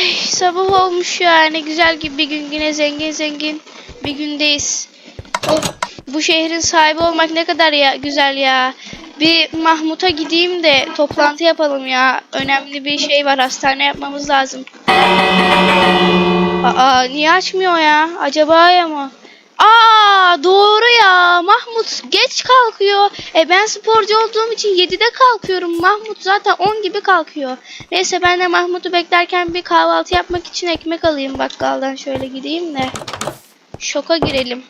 Ay sabah olmuş ya ne güzel gibi bir gün yine zengin zengin bir gündeyiz. Oh, bu şehrin sahibi olmak ne kadar ya güzel ya. Bir Mahmut'a gideyim de toplantı yapalım ya. Önemli bir şey var hastane yapmamız lazım. Aa niye açmıyor ya? Acaba ya mı? Aa doğru ya. Mahmut geç kalkıyor. E ben sporcu olduğum için 7'de kalkıyorum. Mahmut zaten 10 gibi kalkıyor. Neyse ben de Mahmut'u beklerken bir kahvaltı yapmak için ekmek alayım bakkaldan. Şöyle gideyim de. Şoka girelim.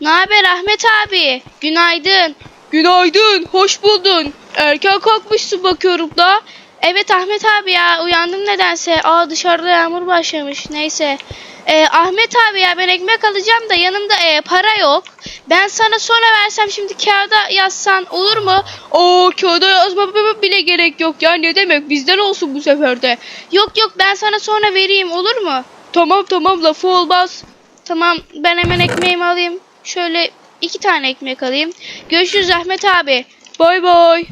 Ne haber Ahmet abi? Günaydın. Günaydın. Hoş buldun. Erken kalkmışsın bakıyorum da. Evet Ahmet abi ya uyandım nedense. Aa dışarıda yağmur başlamış. Neyse. Ee, Ahmet abi ya ben ekmek alacağım da yanımda e, para yok. Ben sana sonra versem şimdi kağıda yazsan olur mu? Oo kağıda yazma bile gerek yok ya ne demek bizden olsun bu sefer de. Yok yok ben sana sonra vereyim olur mu? Tamam tamam lafı olmaz. Tamam ben hemen ekmeğimi alayım. Şöyle iki tane ekmek alayım. Görüşürüz Ahmet abi. Bay bay.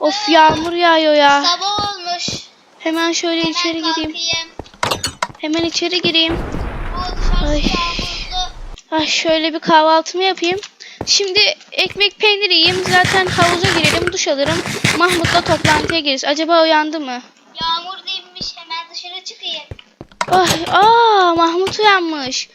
Of yağmur yağıyor ya. Sabah. Hemen şöyle Hemen içeri gireyim. Hemen içeri gireyim. Ay. Ay şöyle bir kahvaltımı yapayım. Şimdi ekmek peynir yiyeyim. Zaten havuza girelim, duş alırım. Mahmut'la toplantıya gireriz. Acaba uyandı mı? Yağmur dinmiş. Hemen dışarı çıkayım. Ay, aa Mahmut uyanmış.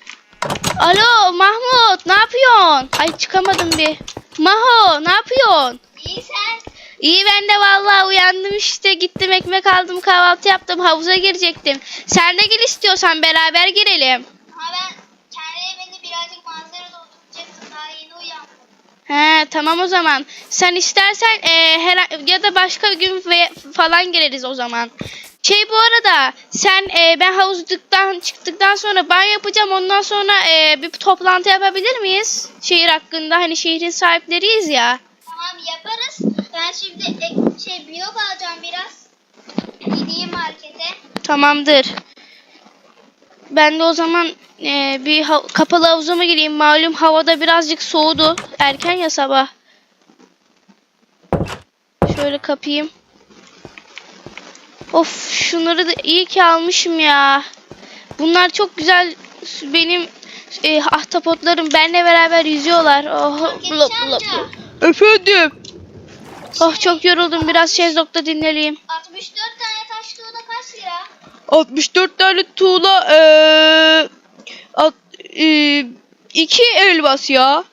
Alo Mahmut ne yapıyorsun? Ay çıkamadım bir. Maho ne yapıyorsun? İyi sen. İyi ben de vallahi uyandım işte gittim ekmek aldım kahvaltı yaptım havuza girecektim. Sen de gel istiyorsan beraber girelim. Ama ben kendi evimde birazcık manzara dolduracaktım. Daha yeni uyandım. He tamam o zaman. Sen istersen e, her ya da başka bir gün ve falan gireriz o zaman. Şey bu arada sen e, ben havuzluktan çıktıktan sonra banyo yapacağım. Ondan sonra e, bir toplantı yapabilir miyiz? Şehir hakkında hani şehrin sahipleriyiz ya. Tamam yaparız. Ben şimdi şey blok alacağım biraz. Gideyim markete. Tamamdır. Ben de o zaman e, bir ha- kapalı havuzuma gireyim. Malum havada birazcık soğudu. Erken ya sabah. Şöyle kapayım. Of şunları da iyi ki almışım ya. Bunlar çok güzel. Benim e, ahtapotlarım benimle beraber yüzüyorlar. Oh, blop, blop, blop. Efendim. Oh çok yoruldum. Biraz şezlongda dinleneyim. 64 tane taş tuğla kaç lira? 64 tane tuğla eee at, eee, iki elmas ya.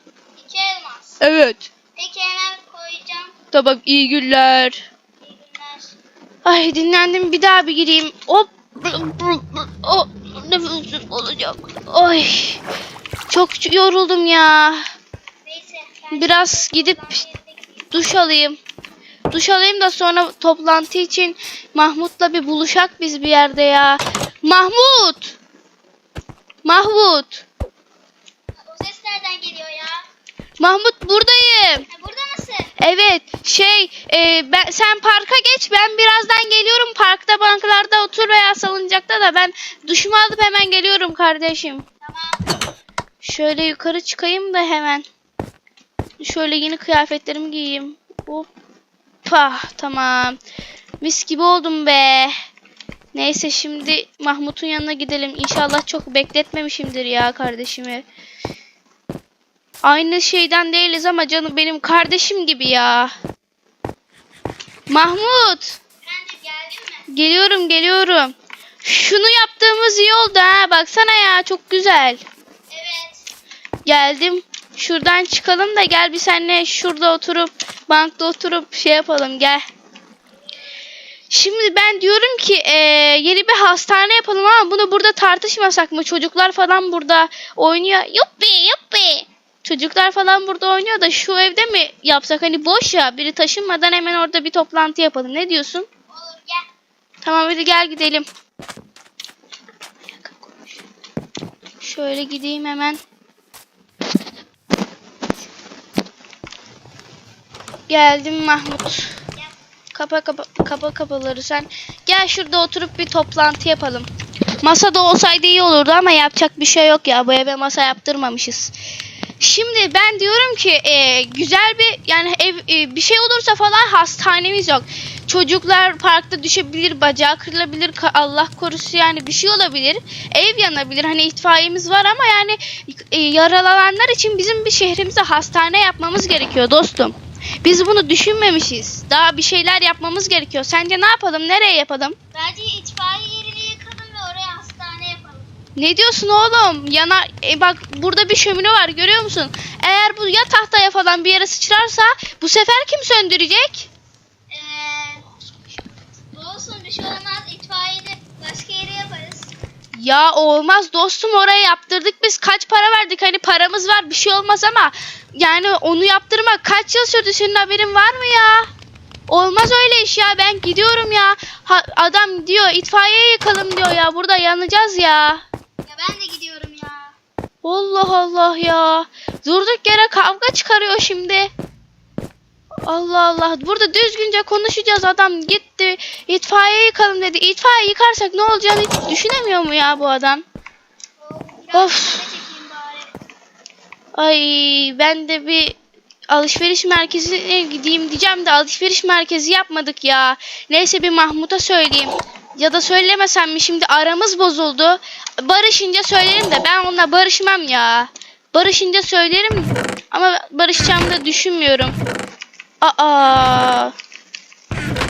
2 elmas. Evet. Peki hemen koyacağım. Tamam iyi günler. İyi günler. Ay dinlendim bir daha bir gireyim. Hop. O nefessiz olacağım. Ay. Çok yoruldum ya. Neyse. Biraz gidip duş alayım. Duş alayım da sonra toplantı için Mahmut'la bir buluşak biz bir yerde ya. Mahmut! Mahmut! O ses nereden geliyor ya? Mahmut buradayım. Ha, burada mısın? Evet şey e, ben sen parka geç ben birazdan geliyorum parkta banklarda otur veya salıncakta da ben duşumu alıp hemen geliyorum kardeşim. Tamam. Şöyle yukarı çıkayım da hemen. Şöyle yeni kıyafetlerimi giyeyim. Hoppa tamam. Mis gibi oldum be. Neyse şimdi Mahmut'un yanına gidelim. İnşallah çok bekletmemişimdir ya kardeşimi. Aynı şeyden değiliz ama canım benim kardeşim gibi ya. Mahmut. Mi? Geliyorum geliyorum. Şunu yaptığımız iyi oldu ha. Baksana ya çok güzel. Evet. Geldim. Şuradan çıkalım da gel bir seninle şurada oturup bankta oturup şey yapalım gel. Şimdi ben diyorum ki eee, yeni bir hastane yapalım ama bunu burada tartışmasak mı? Çocuklar falan burada oynuyor. Yuppi yuppi. Çocuklar falan burada oynuyor da şu evde mi yapsak? Hani boş ya biri taşınmadan hemen orada bir toplantı yapalım. Ne diyorsun? Olur gel. Tamam hadi gel gidelim. Şöyle gideyim hemen. Geldim Mahmut. Kapa kapa kapa kapaları sen. Gel şurada oturup bir toplantı yapalım. Masada olsaydı iyi olurdu ama yapacak bir şey yok ya. Bu eve masa yaptırmamışız. Şimdi ben diyorum ki e, güzel bir yani ev e, bir şey olursa falan hastanemiz yok. çocuklar parkta düşebilir, bacağı kırılabilir, Allah korusun yani bir şey olabilir. Ev yanabilir. Hani itfaiyemiz var ama yani e, yaralananlar için bizim bir şehrimize hastane yapmamız gerekiyor dostum. Biz bunu düşünmemişiz. Daha bir şeyler yapmamız gerekiyor. Sence ne yapalım? Nereye yapalım? Bence itfaiye yerini yıkalım ve oraya hastane yapalım. Ne diyorsun oğlum? Yana e bak burada bir şömine var görüyor musun? Eğer bu ya tahtaya falan bir yere sıçrarsa bu sefer kim söndürecek? Ee, olsun bir şey olmaz. Ya olmaz dostum oraya yaptırdık biz kaç para verdik hani paramız var bir şey olmaz ama yani onu yaptırmak kaç yıl sürdü senin haberin var mı ya? Olmaz öyle iş ya ben gidiyorum ya. Ha, adam diyor itfaiye yıkalım diyor ya burada yanacağız ya. Ya ben de gidiyorum ya. Allah Allah ya. Durduk yere kavga çıkarıyor şimdi. Allah Allah. Burada düzgünce konuşacağız. Adam gitti. İtfaiye yıkalım dedi. İtfaiye yıkarsak ne olacağını hiç düşünemiyor mu ya bu adam? Of. Ay ben de bir alışveriş merkezine gideyim diyeceğim de alışveriş merkezi yapmadık ya. Neyse bir Mahmut'a söyleyeyim. Ya da söylemesem mi şimdi aramız bozuldu. Barışınca söylerim de ben onunla barışmam ya. Barışınca söylerim ama barışacağımı da düşünmüyorum. Aa.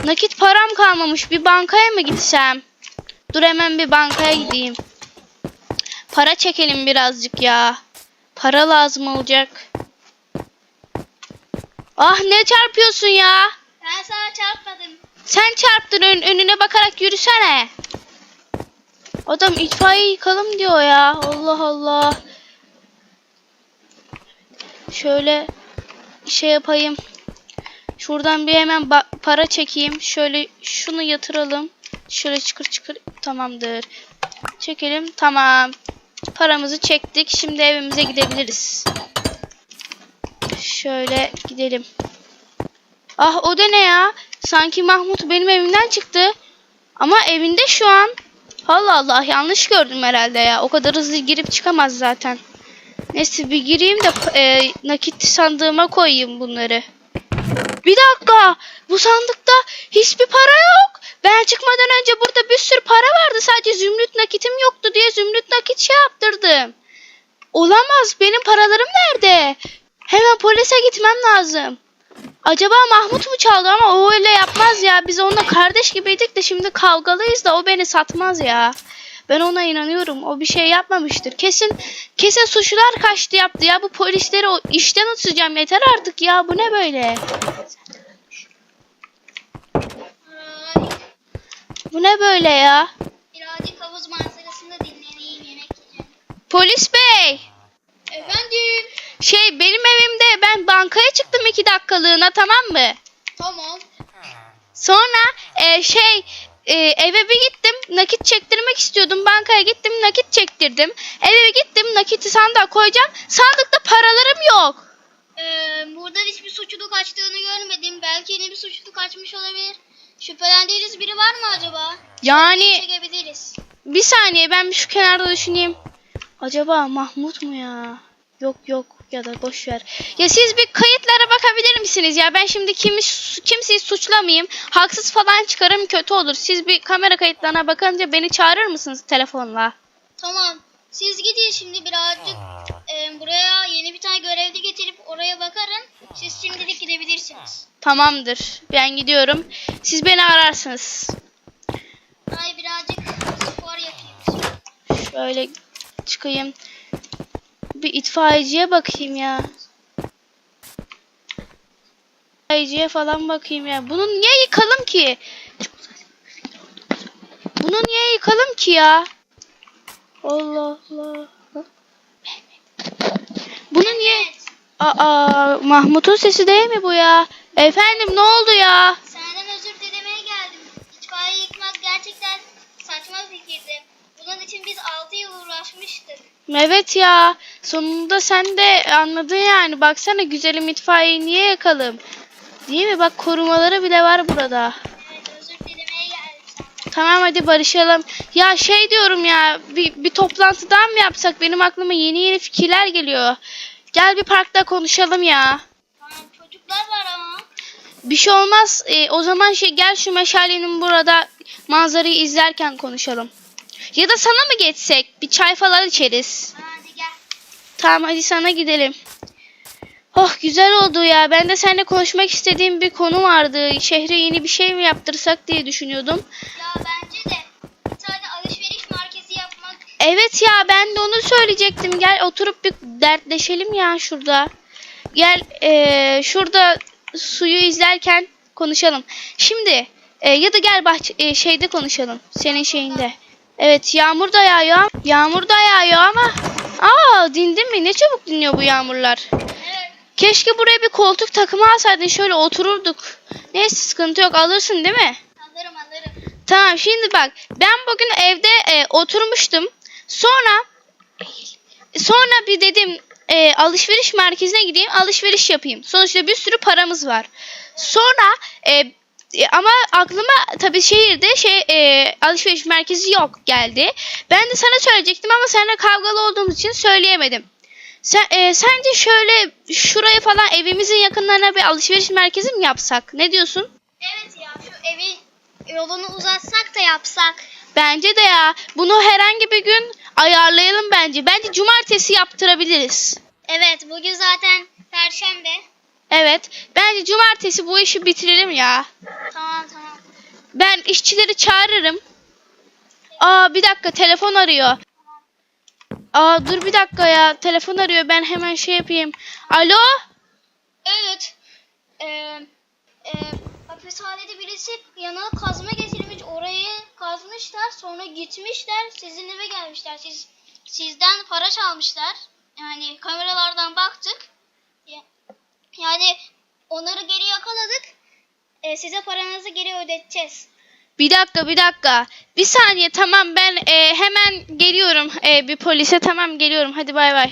Nakit param kalmamış. Bir bankaya mı gitsem? Dur hemen bir bankaya gideyim. Para çekelim birazcık ya. Para lazım olacak. Ah ne çarpıyorsun ya? Ben sana çarpmadım. Sen çarptın ön- önüne bakarak yürüsene. Adam itfaiye yıkalım diyor ya. Allah Allah. Şöyle şey yapayım. Şuradan bir hemen para çekeyim. Şöyle şunu yatıralım. Şöyle çıkır çıkır. Tamamdır. Çekelim. Tamam. Paramızı çektik. Şimdi evimize gidebiliriz. Şöyle gidelim. Ah o da ne ya? Sanki Mahmut benim evimden çıktı. Ama evinde şu an. Allah Allah yanlış gördüm herhalde ya. O kadar hızlı girip çıkamaz zaten. Neyse bir gireyim de e, nakit sandığıma koyayım bunları. Bir dakika. Bu sandıkta hiçbir para yok. Ben çıkmadan önce burada bir sürü para vardı. Sadece zümrüt nakitim yoktu diye zümrüt nakit şey yaptırdım. Olamaz. Benim paralarım nerede? Hemen polise gitmem lazım. Acaba Mahmut mu çaldı ama o öyle yapmaz ya. Biz onunla kardeş gibiydik de şimdi kavgalıyız da o beni satmaz ya. Ben ona inanıyorum. O bir şey yapmamıştır. Kesin kesin suçlular kaçtı yaptı ya. Bu polisleri o işten atacağım. Yeter artık ya. Bu ne böyle? Bu ne böyle ya? birazcık havuz manzarasında dinleneyim yemek yiyeceğim. Polis bey. Efendim? Şey benim evimde ben bankaya çıktım iki dakikalığına tamam mı? Tamam. Sonra e, şey e, eve bir gittim nakit çektirmek istiyordum bankaya gittim nakit çektirdim eve gittim nakiti sandığa koyacağım sandıkta paralarım yok Ee, buradan hiçbir suçlu kaçtığını görmedim. Belki yeni bir suçlu kaçmış olabilir. Şüphelendiğiniz biri var mı acaba? yani Çekebiliriz. bir saniye ben bir şu kenarda düşüneyim acaba Mahmut mu ya yok yok ya da boş ver ya siz bir kayıtlara misiniz ya ben şimdi kimi, kimseyi suçlamayayım haksız falan çıkarım kötü olur siz bir kamera kayıtlarına bakınca beni çağırır mısınız telefonla Tamam. Siz gidin şimdi birazcık e, buraya yeni bir tane görevli getirip oraya bakarın. Siz şimdilik gidebilirsiniz. Tamamdır. Ben gidiyorum. Siz beni ararsınız. Ay birazcık spor yapayım. Şöyle çıkayım. Bir itfaiyeciye bakayım ya. İtfaiyeciye falan bakayım ya. Bunu niye yıkalım ki? Bunu niye yıkalım ki ya? Allah Allah. Bunu niye? Aa Mahmut'un sesi değil mi bu ya? Efendim ne oldu ya? Senden özür dilemeye geldim. İtfaiye yıkmak gerçekten saçma fikirdi. Bunun için biz 6 yıl uğraşmıştık. Evet ya. Sonunda sen de anladın yani. Baksana güzelim itfaiyeyi niye yakalım? Değil mi? Bak korumaları bile var burada. Tamam hadi barışalım. Ya şey diyorum ya bir, bir toplantıdan mı yapsak? Benim aklıma yeni yeni fikirler geliyor. Gel bir parkta konuşalım ya. Tamam çocuklar var ama. Bir şey olmaz. Ee, o zaman şey gel şu meşalenin burada manzarayı izlerken konuşalım. Ya da sana mı geçsek? Bir çay falan içeriz. Hadi gel. Tamam hadi sana gidelim. Oh güzel oldu ya. Ben de seninle konuşmak istediğim bir konu vardı. Şehre yeni bir şey mi yaptırsak diye düşünüyordum. Ya bence de bir tane alışveriş merkezi yapmak Evet ya ben de onu söyleyecektim. Gel oturup bir dertleşelim ya şurada. Gel eee, şurada suyu izlerken konuşalım. Şimdi eee, ya da gel bahçe eee, şeyde konuşalım. Senin şeyinde. Evet yağmur da yağıyor. Yağmur da yağıyor ama aa dindin mi? Ne çabuk dinliyor bu yağmurlar. Keşke buraya bir koltuk takımı alsaydın şöyle otururduk. Neyse sıkıntı yok alırsın değil mi? Alırım alırım. Tamam şimdi bak ben bugün evde e, oturmuştum. Sonra sonra bir dedim e, alışveriş merkezine gideyim alışveriş yapayım. Sonuçta bir sürü paramız var. Sonra e, e, ama aklıma tabii şehirde şey e, alışveriş merkezi yok geldi. Ben de sana söyleyecektim ama seninle kavgalı olduğumuz için söyleyemedim. Sen, e, sence şöyle şuraya falan evimizin yakınlarına bir alışveriş merkezi mi yapsak? Ne diyorsun? Evet ya şu evi yolunu uzatsak da yapsak. Bence de ya. Bunu herhangi bir gün ayarlayalım bence. Bence cumartesi yaptırabiliriz. Evet bugün zaten perşembe. Evet. Bence cumartesi bu işi bitirelim ya. Tamam tamam. Ben işçileri çağırırım. Aa bir dakika telefon arıyor. Aa dur bir dakika ya. Telefon arıyor. Ben hemen şey yapayım. Alo? Evet. Ee, e, hapishanede birisi yanına kazma getirmiş. Orayı kazmışlar. Sonra gitmişler. Sizin eve gelmişler. Siz sizden para çalmışlar. Yani kameralardan baktık. Ya- Yani onları geri yakaladık. Ee, size paranızı geri ödeteceğiz. Bir dakika bir dakika. Bir saniye tamam ben e, hemen geliyorum e, bir polise tamam geliyorum hadi bay bay.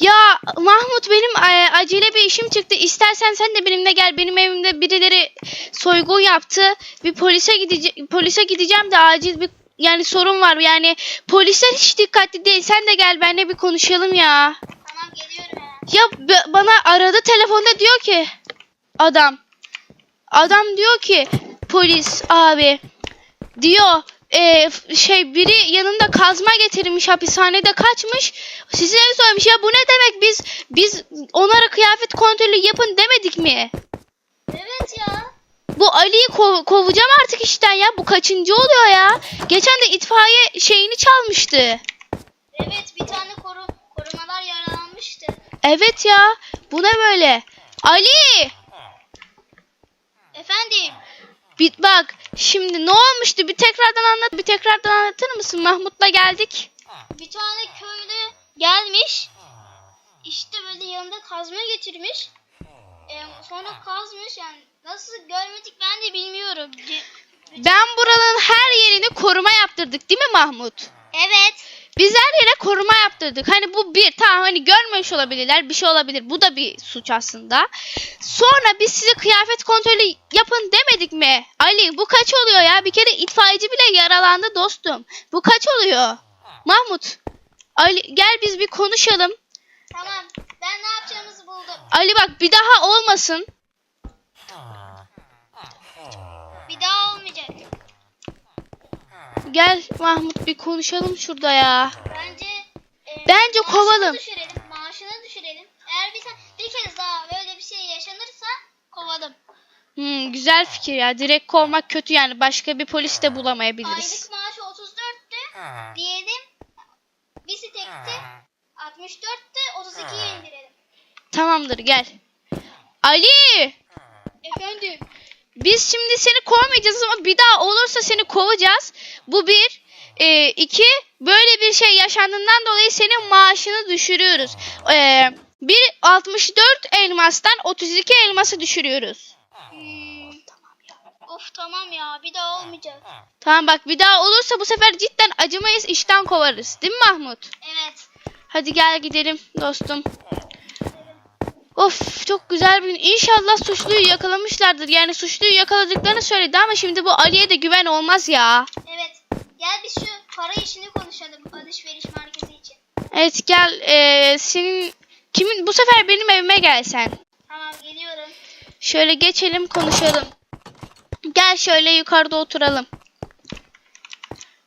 Ya Mahmut benim e, acele bir işim çıktı. İstersen sen de benimle gel. Benim evimde birileri soygun yaptı. Bir polise gidece polise gideceğim de acil bir yani sorun var. Yani polisler hiç dikkatli değil. Sen de gel benimle bir konuşalım ya. Tamam geliyorum. Ya bana aradı telefonda diyor ki adam adam diyor ki polis abi diyor e, şey biri yanında kazma getirmiş hapishanede kaçmış sizin ev soymuş ya bu ne demek biz biz onlara kıyafet kontrolü yapın demedik mi? Evet ya. Bu Ali'yi kov- kovacağım artık işten ya bu kaçıncı oluyor ya? Geçen de itfaiye şeyini çalmıştı. Evet bir tane koru korumalar yaralanmıştı. Evet ya bu ne böyle? Ali! Efendim. Bir bak şimdi ne olmuştu? Bir tekrardan anlat. Bir tekrardan anlatır mısın? Mahmut'la geldik. Bir tane köylü gelmiş. İşte böyle yanında kazma getirmiş. Ee, sonra kazmış yani nasıl görmedik ben de bilmiyorum. Ben buranın her yerini koruma yaptırdık değil mi Mahmut? Evet. Biz her yere koruma yaptırdık. Hani bu bir tamam hani görmemiş olabilirler bir şey olabilir. Bu da bir suç aslında. Sonra biz size kıyafet kontrolü yapın demedik mi? Ali bu kaç oluyor ya? Bir kere itfaiyeci bile yaralandı dostum. Bu kaç oluyor? Mahmut. Ali gel biz bir konuşalım. Tamam. Ben ne yapacağımızı buldum. Ali bak bir daha olmasın. Bir daha olmayacak. Gel Mahmut bir konuşalım şurada ya. Bence e, Bence maaşını kovalım. Düşürelim. Maaşını düşürelim. Eğer bir, bir kez daha böyle bir şey yaşanırsa kovalım. Hmm, güzel fikir ya. Direkt kovmak kötü yani. Başka bir polis de bulamayabiliriz. Aylık maaşı 34'tü. Diyelim bir tekti 64'tü 32'ye indirelim. Tamamdır gel. Ali! Efendim. Biz şimdi seni kovmayacağız ama bir daha olursa seni kovacağız. Bu bir. Ee, iki, böyle bir şey yaşandığından dolayı senin maaşını düşürüyoruz. Ee, bir 64 elmastan 32 elması düşürüyoruz. Hmm. Of tamam ya bir daha olmayacak. Tamam bak bir daha olursa bu sefer cidden acımayız işten kovarız. Değil mi Mahmut? Evet. Hadi gel gidelim dostum. Of çok güzel bir gün. İnşallah suçluyu yakalamışlardır. Yani suçluyu yakaladıklarını söyledi ama şimdi bu Ali'ye de güven olmaz ya. Evet. Gel biz şu para işini konuşalım alışveriş merkezi için. Evet gel eee, senin kimin bu sefer benim evime gel sen. Tamam geliyorum. Şöyle geçelim konuşalım. Gel şöyle yukarıda oturalım.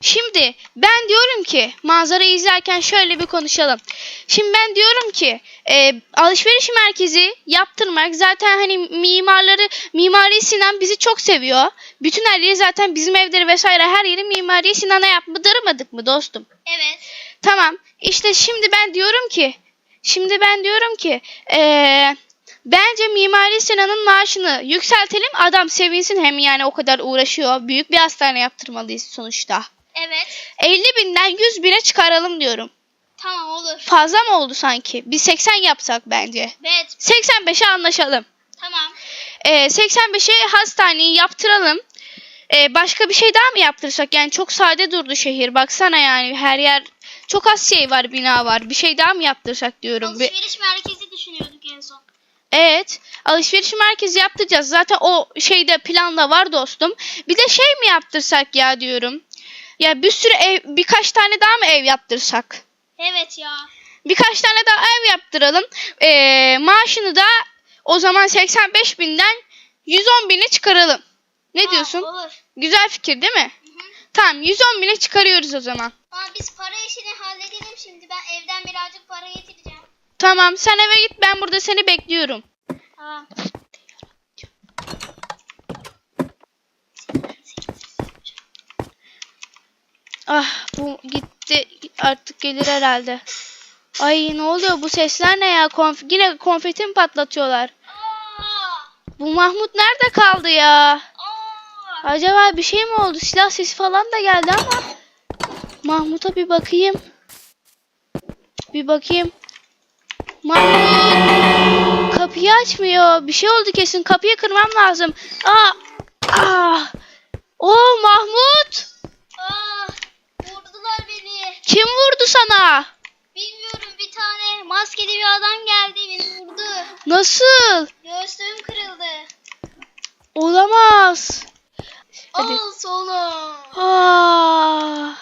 Şimdi ben diyorum ki manzarayı izlerken şöyle bir konuşalım. Şimdi ben diyorum ki e, alışveriş merkezi yaptırmak zaten hani mimarları Mimari Sinan bizi çok seviyor. Bütün her yeri zaten bizim evleri vesaire her yeri Mimari Sinan'a yaptırmadık mı dostum? Evet. Tamam. İşte şimdi ben diyorum ki şimdi ben diyorum ki eee, bence Mimari Sinan'ın maaşını yükseltelim. Adam sevinsin hem yani o kadar uğraşıyor. Büyük bir hastane yaptırmalıyız sonuçta. Evet. 50 binden 100 bine çıkaralım diyorum. Tamam olur. Fazla mı oldu sanki? Bir 80 yapsak bence. Evet. 85'e anlaşalım. Tamam. Ee, 85'e hastaneyi yaptıralım. Ee, başka bir şey daha mı yaptırsak? Yani çok sade durdu şehir. Baksana yani her yer çok az şey var, bina var. Bir şey daha mı yaptırsak diyorum. Alışveriş merkezi düşünüyorduk en son. Evet. Alışveriş merkezi yaptıracağız. Zaten o şeyde planda var dostum. Bir de şey mi yaptırsak ya diyorum. Ya bir sürü ev, birkaç tane daha mı ev yaptırsak? Evet ya. Birkaç tane daha ev yaptıralım. Ee, maaşını da o zaman 85 binden 110 bine çıkaralım. Ne Aa, diyorsun? Olur. Güzel fikir değil mi? Hı hı. Tamam 110 bine çıkarıyoruz o zaman. Ama biz para işini halledelim şimdi. Ben evden birazcık para getireceğim. Tamam sen eve git ben burada seni bekliyorum. Tamam. Ah bu gitti artık gelir herhalde. Ay ne oluyor bu sesler ne ya? Konf yine konfeti mi patlatıyorlar? Bu Mahmut nerede kaldı ya? Acaba bir şey mi oldu? Silah sesi falan da geldi ama. Mahmut'a bir bakayım. Bir bakayım. Mahmut. Kapıyı açmıyor. Bir şey oldu kesin. Kapıyı kırmam lazım. Aa. Ah. O Mahmut. Kim vurdu sana? Bilmiyorum bir tane maskeli bir adam geldi beni vurdu. Nasıl? Göğsüm kırıldı. Olamaz. Hadi. Al solum. Aa.